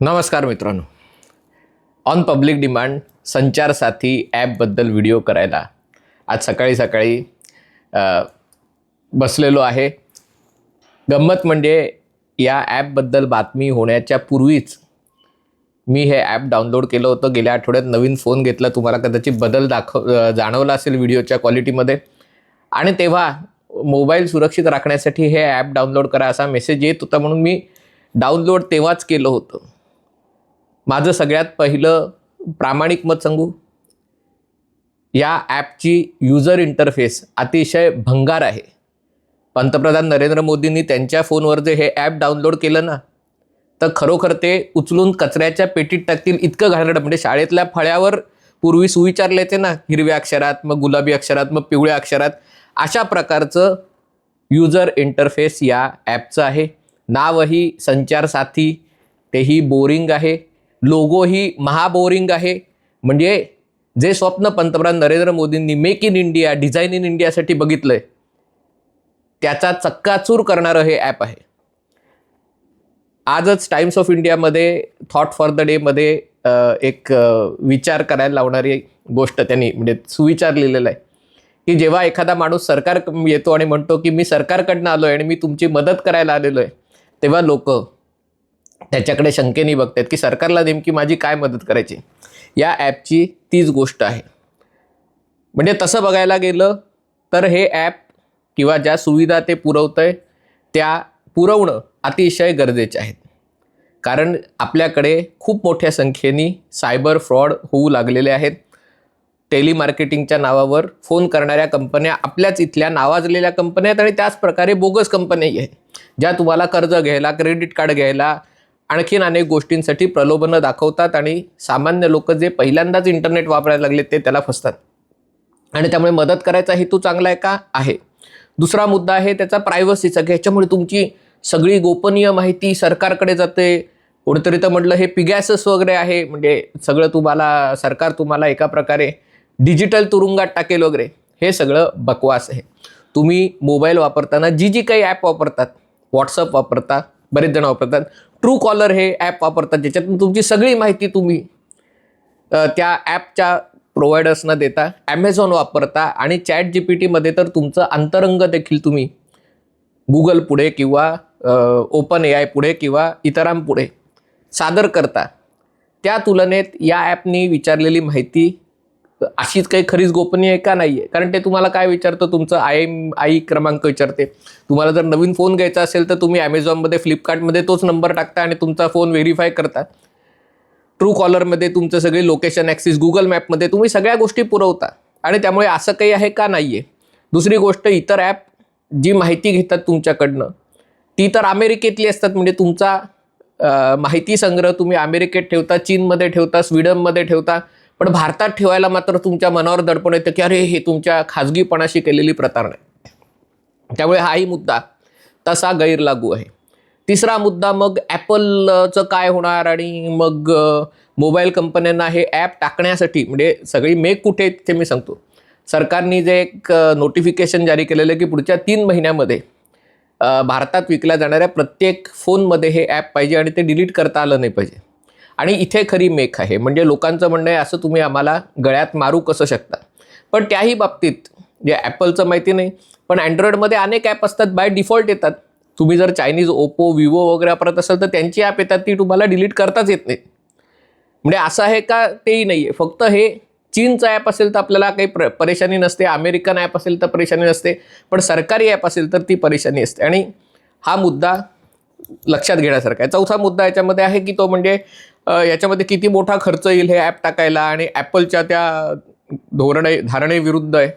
नमस्कार मित्रांनो. On public demand संचार साथी ॲपबद्दल व्हिडिओ करायला आज सकाळी सकाळी बसलेलो आहे. गंमत म्हणजे या ॲपबद्दल बातमी होण्याच्या पूर्वीच मी हे ॲप डाउनलोड केलं होतं. गेल्या आठवड्यात नवीन फोन घेतला. तुम्हाला कदाचित बदल दाखव जाणवला असेल व्हिडिओच्या क्वालिटीमध्ये आणि तेव्हा मोबाईल सुरक्षित राखण्यासाठी हे ॲप डाउनलोड करा असा मेसेज येत होता म्हणून मी डाउनलोड तेव्हाच केलं होतं. माझं सगळ्यात पहिलं प्रामाणिक मत सांगू? या ॲपची युजर इंटरफेस अतिशय भंगार आहे. पंतप्रधान नरेंद्र मोदींनी त्यांच्या फोनवर जे हे ॲप डाउनलोड केलं ना तर खरोखर ते उचलून कचऱ्याच्या पेटीत टाकतील. इतकं घाणेरडं. म्हणजे शाळेतल्या फळ्यावर पूर्वी सुविचारले येते ना हिरव्या अक्षरात मग गुलाबी अक्षरात मग पिवळ्या अक्षरात. अशा प्रकारचं युजर इंटरफेस या ॲपचं आहे. नावही संचार साथी तेही बोरिंग आहे. लोगोही महाबोरिंग आहे. म्हणजे जे स्वप्न पंतप्रधान नरेंद्र मोदींनी make in India design in इंडियासाठी बघितलं आहे त्याचा चक्काचूर करणारं हे ॲप आहे. आजच टाइम्स ऑफ इंडियामध्ये थॉट फॉर द डेमध्ये एक विचार करायला लावणारी गोष्ट त्यांनी म्हणजे सुविचार लिहिलेला आहे. की जेव्हा एखादा माणूस सरकार येतो आणि म्हणतो की मी सरकारकडनं आलो आहे आणि मी तुमची मदत करायला आलेलो आहे तेव्हा लोक त्याच्याकडे शंकेने बघतात की सरकारला नेमकी माझी काय मदत करायची? या ॲपची तीच गोष्ट आहे. म्हणजे तसं बघायला गेलं तर हे ॲप किंवा ज्या सुविधा ते पुरवतं आहे त्या पुरवणं अतिशय गरजेचे आहेत. कारण आपल्याकडे खूप मोठ्या संख्येने सायबर फ्रॉड होऊ लागलेले आहेत. टेलिमार्केटिंगच्या नावावर फोन करणाऱ्या कंपन्या आपल्याच इथल्या नावाजलेल्या कंपन्या आहेत आणि त्याच प्रकारे बोगस कंपन्याही आहेत. ज्या तुम्हाला कर्ज घ्यायला क्रेडिट कार्ड घ्यायला आणखीन अनेक गोष्टींसाठी प्रलोभनं दाखवतात आणि सामान्य लोक जे पहिल्यांदाच इंटरनेट वापरायला लागले ते त्याला फसतात. आणि त्यामुळे मदत करायचा हेतू चांगला आहे का? आहे. दुसरा मुद्दा आहे त्याचा प्रायव्हसीचा की ह्याच्यामुळे तुमची सगळी गोपनीय माहिती सरकारकडे जाते. कोणतरी तर म्हटलं हे पिगॅसस वगैरे आहे. म्हणजे सगळं तुम्हाला सरकार तुम्हाला एका प्रकारे डिजिटल तुरुंगात टाकेल वगैरे. हे सगळं बकवास आहे. तुम्ही मोबाईल वापरताना जी जी काही ॲप वापरतात व्हॉट्सअप वापरता बरेच जण वापरतात ट्रू कॉलर हे ॲप वापरतात ज्याच्यातून तुमची सगळी माहिती तुम्ही त्या ॲपच्या प्रोव्हायडर्सना देता ॲमेझॉन वापरता आणि चॅट जी पी टीमध्ये तर तुमचं अंतरंग देखील तुम्ही गुगल पुढे किंवा ओपन ए आय पुढे किंवा इतरांपुढे सादर करता. त्या तुलनेत या ॲपनी विचारलेली माहिती अशीच काही खरीच गोपनीय आहे का नाही आहे कारण ते तुम्हाला काय विचारतं? तुमचं आय एम आई क्रमांक विचारते. तुम्हाला जर नवीन फोन घ्यायचा असेल तर तुम्ही ॲमेझॉनमध्ये फ्लिपकार्टमध्ये तोच नंबर टाकता आणि तुमचा फोन व्हेरीफाय करता. ट्रू कॉलरमध्ये तुमचं सगळे लोकेशन ॲक्सिस गुगल मॅपमध्ये तुम्ही सगळ्या गोष्टी पुरवता. आणि त्यामुळे असं काही आहे का नाही आहे दुसरी गोष्ट इतर ॲप जी माहिती घेतात तुमच्याकडनं ती तर अमेरिकेतली असतात. म्हणजे तुमचा माहिती संग्रह तुम्ही अमेरिकेत ठेवता चीनमध्ये ठेवता स्वीडनमध्ये ठेवता पण भारतात ठेवायला मात्र तुमच्या मनावर दडपण येतं की अरे हे तुमच्या खाजगीपणाशी केलेली प्रतारणा आहे. त्यामुळे हाही मुद्दा तसा गैरलागू आहे. तिसरा मुद्दा मग ॲपलचं काय होणार आणि मग मोबाईल कंपन्यांना हे ॲप टाकण्यासाठी म्हणजे सगळी मेक कुठे ते मी सांगतो. सरकारने जे एक नोटिफिकेशन जारी केलेलं आहे की पुढच्या तीन महिन्यामध्ये भारतात विकल्या जाणाऱ्या प्रत्येक फोनमध्ये हे ॲप पाहिजे आणि ते डिलीट करता आलं नाही पाहिजे. आणि इथे खरी मेक आहे. म्हणजे लोकांचं म्हणणं आहे असं तुम्ही आम्हाला गळ्यात मारू कसं शकता? पण त्याही बाबतीत जे ॲपलचं माहिती नाही पण अँड्रॉइडमध्ये अनेक ॲप असतात बाय डिफॉल्ट येतात. तुम्ही जर चायनीज ओप्पो विवो वगैरे वापरत असाल तर त्यांची ॲप येतात ती तुम्हाला डिलीट करताच येत नाही. म्हणजे असं आहे का तेही नाही आहे फक्त हे चीनचं ॲप असेल तर आपल्याला काही प्र परेशानी नसते अमेरिकन ॲप असेल तर परेशानी नसते पण सरकारी ॲप असेल तर ती परेशानी असते. आणि हा मुद्दा लक्षात घेण्यासारखा आहे. चौथा मुद्दा याच्यामध्ये आहे की तो म्हणजे याच्यामध्ये किती मोठा खर्च येईल हे ॲप टाकायला आणि ॲपलच्या त्या धोरणे धारणेविरुद्ध आहे.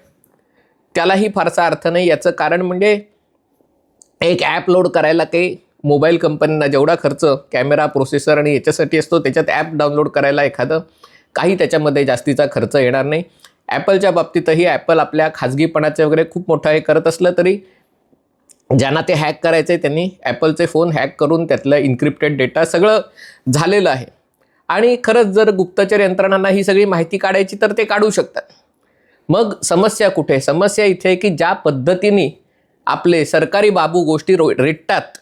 त्यालाही फारसा अर्थ नाही. याचं कारण म्हणजे एक ॲप लोड करायला काही मोबाईल कंपन्यांना जेवढा खर्च कॅमेरा प्रोसेसर आणि याच्यासाठी असतो त्याच्यात ॲप डाउनलोड करायला एखादं काही त्याच्यामध्ये जास्तीचा खर्च येणार नाही. ॲपलच्या बाबतीतही ॲपल आपल्या खाजगीपणाचे वगैरे खूप मोठं हे करत असलं तरी ज्यांना ते हॅक करायचं आहे त्यांनी ॲपलचे फोन हॅक करून त्यातलं इन्क्रिप्टेड डेटा सगळं झालेलं आहे. आणि खरंच जर गुप्तचर यंत्रणांना ही सगळी माहिती काढायची तर ते काढू शकतात. मग समस्या कुठे? समस्या इथे आहे की ज्या पद्धतीने आपले सरकारी बाबू गोष्टी रो रेटतात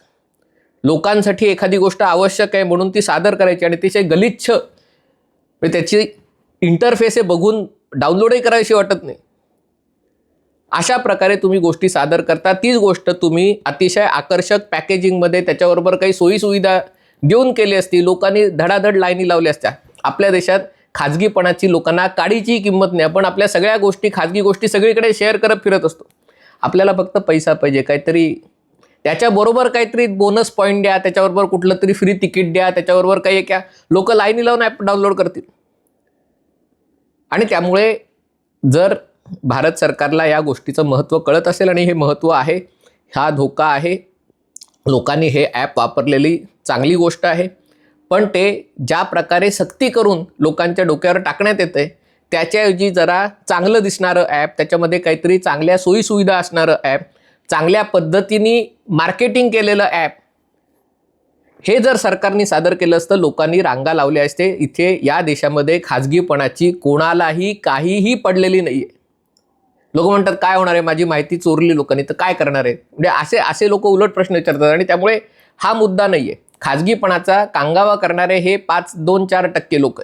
लोकांसाठी एखादी गोष्ट आवश्यक आहे म्हणून ती सादर करायची आणि अतिशय गलिच्छ म्हणजे त्याची इंटरफेस हे बघून डाउनलोडही करायची वाटत नाही. अशा प्रकारे तुम्ही गोष्टी सादर करता. तीच गोष्ट तुम्ही अतिशय आकर्षक पॅकेजिंगमध्ये त्याच्याबरोबर काही सोयीसुविधा देऊन केली असती. लोकांनी धडाधड लाईनी लावल्या असत्या. आपल्या देशात खाजगीपणाची लोकांना काडीची किंमत नाही. आपण आपल्या सगळ्या गोष्टी खाजगी गोष्टी सगळीकडे शेअर करत फिरत असतो. आपल्याला फक्त पैसा पाहिजे. काहीतरी त्याच्याबरोबर काहीतरी बोनस पॉईंट द्या त्याच्याबरोबर कुठलं तरी फ्री तिकीट द्या त्याच्याबरोबर काही क्या लोक लाईनी लावून ॲप डाउनलोड करतील. आणि त्यामुळे जर भारत सरकारला या गोष्टीचं महत्त्व कळत असेल आणि हे महत्त्व आहे हा धोका आहे लोकांनी हे ॲप वापरलेली चांगली गोष्ट आहे पण ते ज्या प्रकारे सक्ती करून लोकांच्या डोक्यावर टाकण्यात येते त्याच्याऐवजी जरा चांगलं दिसणारं ॲप त्याच्यामध्ये काहीतरी चांगल्या सोयीसुविधा असणारं ॲप चांगल्या पद्धतीने मार्केटिंग केलेलं ॲप हे जर सरकारने सादर केलं असतं लोकांनी रांगा लावल्या असते इथे या देशामध्ये खाजगीपणाची कोणालाही काहीही पडलेली नाही आहे लोक म्हणतात काय होणार आहे? माझी माहिती चोरली लोकांनी तर काय करणार आहे म्हणजे असे असे लोक उलट प्रश्न विचारतात आणि त्यामुळे हा मुद्दा नाही आहे खाजगीपणाचा कांगावा करणारे हे पाच दोन चार टक्के लोक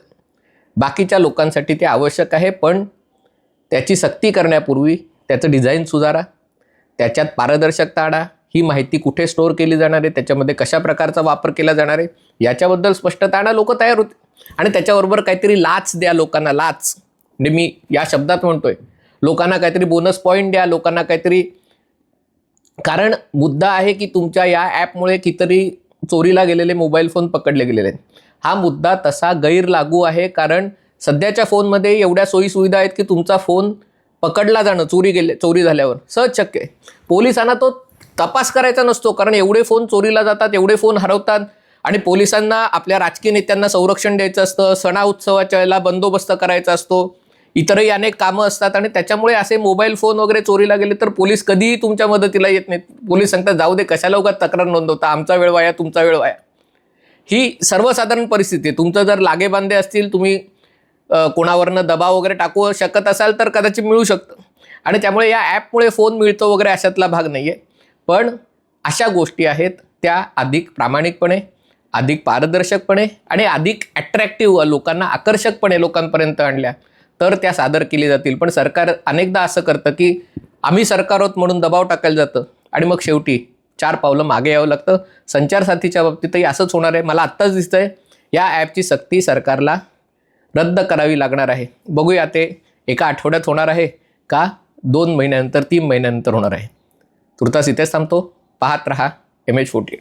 बाकीच्या लोकांसाठी ते आवश्यक आहे पण त्याची सक्ती करण्यापूर्वी त्याचं डिझाईन सुधारा. त्याच्यात पारदर्शकता आणा. ही माहिती कुठे स्टोअर केली जाणार आहे? त्याच्यामध्ये कशा प्रकारचा वापर केला जाणार आहे? याच्याबद्दल स्पष्टता आणा लोक तयार होते आणि त्याच्याबरोबर काहीतरी लाच द्या लोकांना लाच. म्हणजे मी या शब्दात म्हणतोय. लोकांना काहीतरी बोनस पॉईंट द्या लोकांना काहीतरी कारण मुद्दा आहे की तुमच्या या ॲपमुळे कितीतरी चोरीला गेलेले मोबाईल फोन पकडले गेलेले आहेत. हा मुद्दा तसा गैर लागू आहे कारण सध्याच्या फोनमध्ये एवढ्या सोयीसुविधा आहेत की तुमचा फोन पकडला जाणं चोरी गेले चोरी झाल्यावर. सहज शक्य आहे पोलिसांना तो तपास करायचा नसतो कारण एवढे फोन चोरीला जातात एवढे फोन हरवतात आणि पोलिसांना आपल्या राजकीय नेत्यांना संरक्षण द्यायचं असतं सणा उत्सवाच्या वेळेला बंदोबस्त करायचा असतो इतरही अनेक कामं असतात आणि त्याच्यामुळे असे मोबाईल फोन वगैरे चोरीला गेले तर पोलीस कधीही तुमच्या मदतीला येत नाहीत. पोलीस सांगतात जाऊ दे कशाला उगाच तक्रार नोंदवता? आमचा वेळ वाया तुमचा वेळ वाया. ही सर्वसाधारण परिस्थिती आहे. तुमचं जर लागेबांधे असतील तुम्ही कोणावरनं दबाव वगैरे टाकू शकत असाल तर कदाचित मिळू शकतं. आणि त्यामुळे या ॲपमुळे फोन मिळतो वगैरे अशातला भाग नाही आहे पण अशा गोष्टी आहेत त्या अधिक प्रामाणिकपणे अधिक पारदर्शकपणे आणि अधिक ॲट्रॅक्टिव्ह लोकांना आकर्षकपणे लोकांपर्यंत आणल्या तर त्या सादर केली जातील. पण सरकार अनेकदा असं करतं की आम्ही सरकार आहोत म्हणून दबाव टाकायला जातं आणि मग शेवटी चार पावलं मागे यावं लागतं. संचार साथीच्या बाबतीतही असंच होणार आहे. मला आत्ताच दिसतं आहे या ॲपची सक्ती सरकारला रद्द करावी लागणार आहे. बघूया ते एका आठवड्यात होणार आहे का दोन महिन्यानंतर तीन महिन्यानंतर होणार आहे. तुर्तास इथेच थांबतो. पाहत रहा एम एच फोर्टी